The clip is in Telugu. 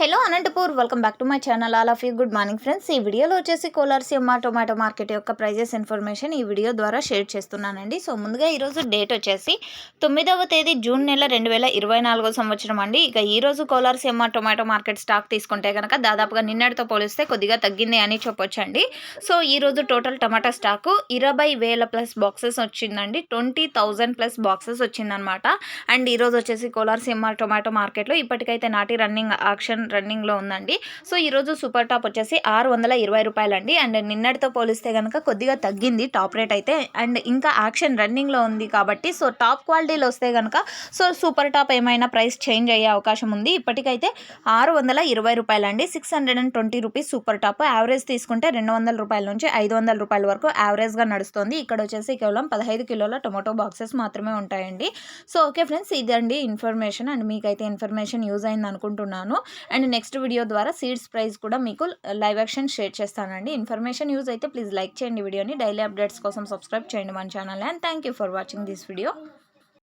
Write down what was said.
Hello Anantapur welcome back to my channel all of you good morning friends ఈ వీడియోలో వచ్చేసి కోలార్సియమ్మ టొమాటో మార్కెట్ యొక్క ప్రైజెస్ ఇన్ఫర్మేషన్ ఈ వీడియో ద్వారా షేర్ చేస్తున్నానండి. సో ముందుగా ఈరోజు డేట్ వచ్చేసి తొమ్మిదవ తేదీ జూన్ నెల రెండు వేల ఇరవై నాలుగో సంవత్సరం అండి. ఇక ఈరోజు కోలార్సియమ్మ టొమాటో మార్కెట్ స్టాక్ తీసుకుంటే కనుక దాదాపుగా నిన్నటితో పోలిస్తే కొద్దిగా తగ్గింది అని చెప్పొచ్చండి. సో ఈరోజు టోటల్ టమాటా స్టాకు ఇరవై వేల ప్లస్ బాక్సెస్ వచ్చిందండి. ట్వంటీ థౌజండ్ ప్లస్ బాక్సెస్ వచ్చిందనమాట అండ్ ఈరోజు వచ్చేసి కోలార్సియమ్మ టొమాటో మార్కెట్లో ఇప్పటికైతే నాటి రన్నింగ్ ఆక్షన్ రన్నింగ్లో ఉందండి. సో ఈరోజు సూపర్ టాప్ వచ్చేసి ఆరు వందల ఇరవై రూపాయలండి. అండ్ నిన్నటితో పోలిస్తే కనుక కొద్దిగా తగ్గింది టాప్ రేట్ అయితే. అండ్ ఇంకా యాక్షన్ రన్నింగ్లో ఉంది కాబట్టి సో టాప్ క్వాలిటీలో వస్తే కనుక సో సూపర్ టాప్ ఏమైనా ప్రైస్ చేంజ్ అయ్యే అవకాశం ఉంది. ఇప్పటికైతే ఆరు వందల ఇరవై రూపాయలండి. Six hundred and twenty rupees super top. Average తీసుకుంటే రెండు వందల రూపాయల నుంచి ఐదు వందల రూపాయల వరకు యావరేజ్గా నడుస్తుంది. ఇక్కడ వచ్చేసి కేవలం పదహైదు కిలోల టొమాటో బాక్సెస్ మాత్రమే ఉంటాయండి. సో ఓకే ఫ్రెండ్స్ ఇదండి ఇన్ఫర్మేషన్. అండ్ మీకైతే ఇన్ఫర్మేషన్ యూజ్ అయింది అనుకుంటున్నాను అండ్ నెక్స్ట్ వీడియో ద్వారా సీడ్స్ ప్రైస్ కూడా మీకు లైవ్ యాక్షన్ షేర్ చేస్తానండి. ఇన్ఫర్మేషన్ యూజ్ అయితే ప్లీజ్ లైక్ చేయండి వీడియోని. డైలీ అప్డేట్స్ కోసం సబ్స్క్రైబ్ చేయండి మన channel and thank you for watching this video.